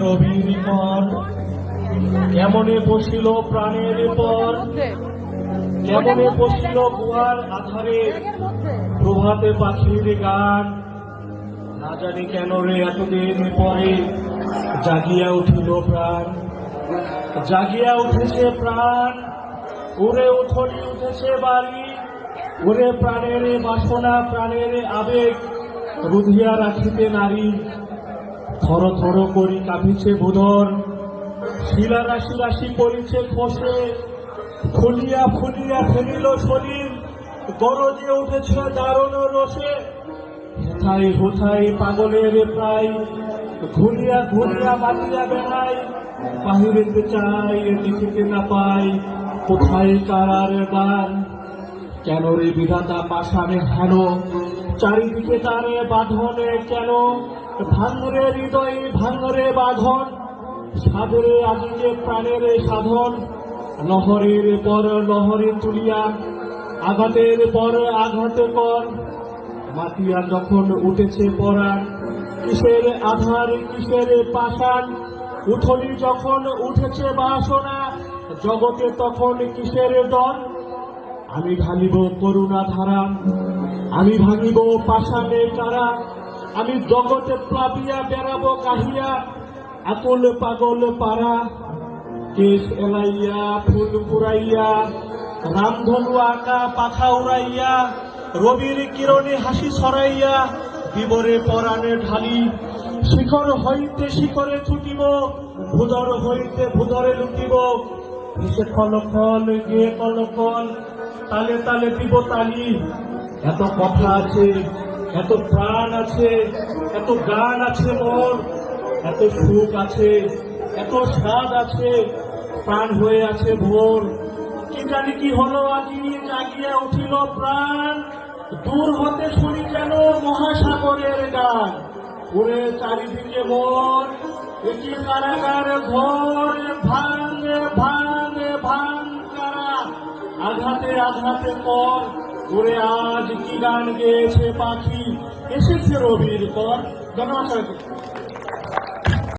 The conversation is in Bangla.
রবির পর কেমনে বসিল প্রাণের পর? কেমনে বসিল গুহার আধারে? প্রভাতে পাখির গান। না জানি কেন রে এতদিন পরে জাগিয়া উঠিল প্রাণ। জাগিয়া উঠেছে প্রাণ। উড়ে উঠলি উঠেছে বাড়ি উড়ে প্রাণের বাসনা, প্রাণের আবেগ রুধিয়া রাখিতে নারী। থর থর করি কাঁপিছে বুধর শিলা রাশি রাশি পড়িছে খসে। ফুলিয়া ফুলিয়া ফেলিল শরীর গরজে উঠেছে দারুণ রসে। হেথাই হোথাই পাগলের প্রায়। ঘুরিয়া ঘুরিয়া মাতিয়া বেড়াই। বাহিরেতে চাই দেখিতে না পাই। কোথায় কারার দান কেন রে বিধাতা পাশানে হেন? চারিদিকে তারে বাঁধনে কেন? ভাঙরে হৃদয়ে ভাঙরে বাঁধন। সাধরে আজিকে প্রাণের সাধন। লহরের পর লহরে তুলিয়া, আঘাতের পর আঘাতে কর। মাতিয়া যখন উঠেছে পরাণ, কিসের আধার, কিসের পাষাণ? উঠলি যখন উঠেছে বাসনা, জগতে তখন কিসের ডর আমি ঢালিব করুণা ধারা, আমি ভাঙিব পাষাণে তারা, আমি জগতে প্লাবিয়া বেড়াব কাহিয়া, আকুল পাগল পারা কেশ এলাইয়া, ফুল পুরাইয়া রামধনু আঁকা, পাখা উড়াইয়া, রবির কিরণে হাসি ছড়াইয়া, বিবরে পরাণে ঢালি, শিখর হইতে শিখরে ছুটিব ভুদর হইতে ভুদরে লুটিব খল খল গিয়ে কল কল তালে তালে দিব তালি। এত কথা আছে, এত প্রাণ আছে, এত গান আছে মোর, এত সুখ আছে, এত স্বাদ আছে, প্রাণ হয়ে আছে ভোর। কি জানি কি হলো আজি, জাগিয়া উঠিল প্রাণ। দূর হতে শুনি কেন মহাসাগরের গান। উড়ে চারিদিকে মোর একই কারাগার ঘর ভাঙে ভাঙে আঘাতে আঘাতে পর ওরে আজ কি গান গেয়েছে পাখি এসেছে রবির পর ধন্যবাদ।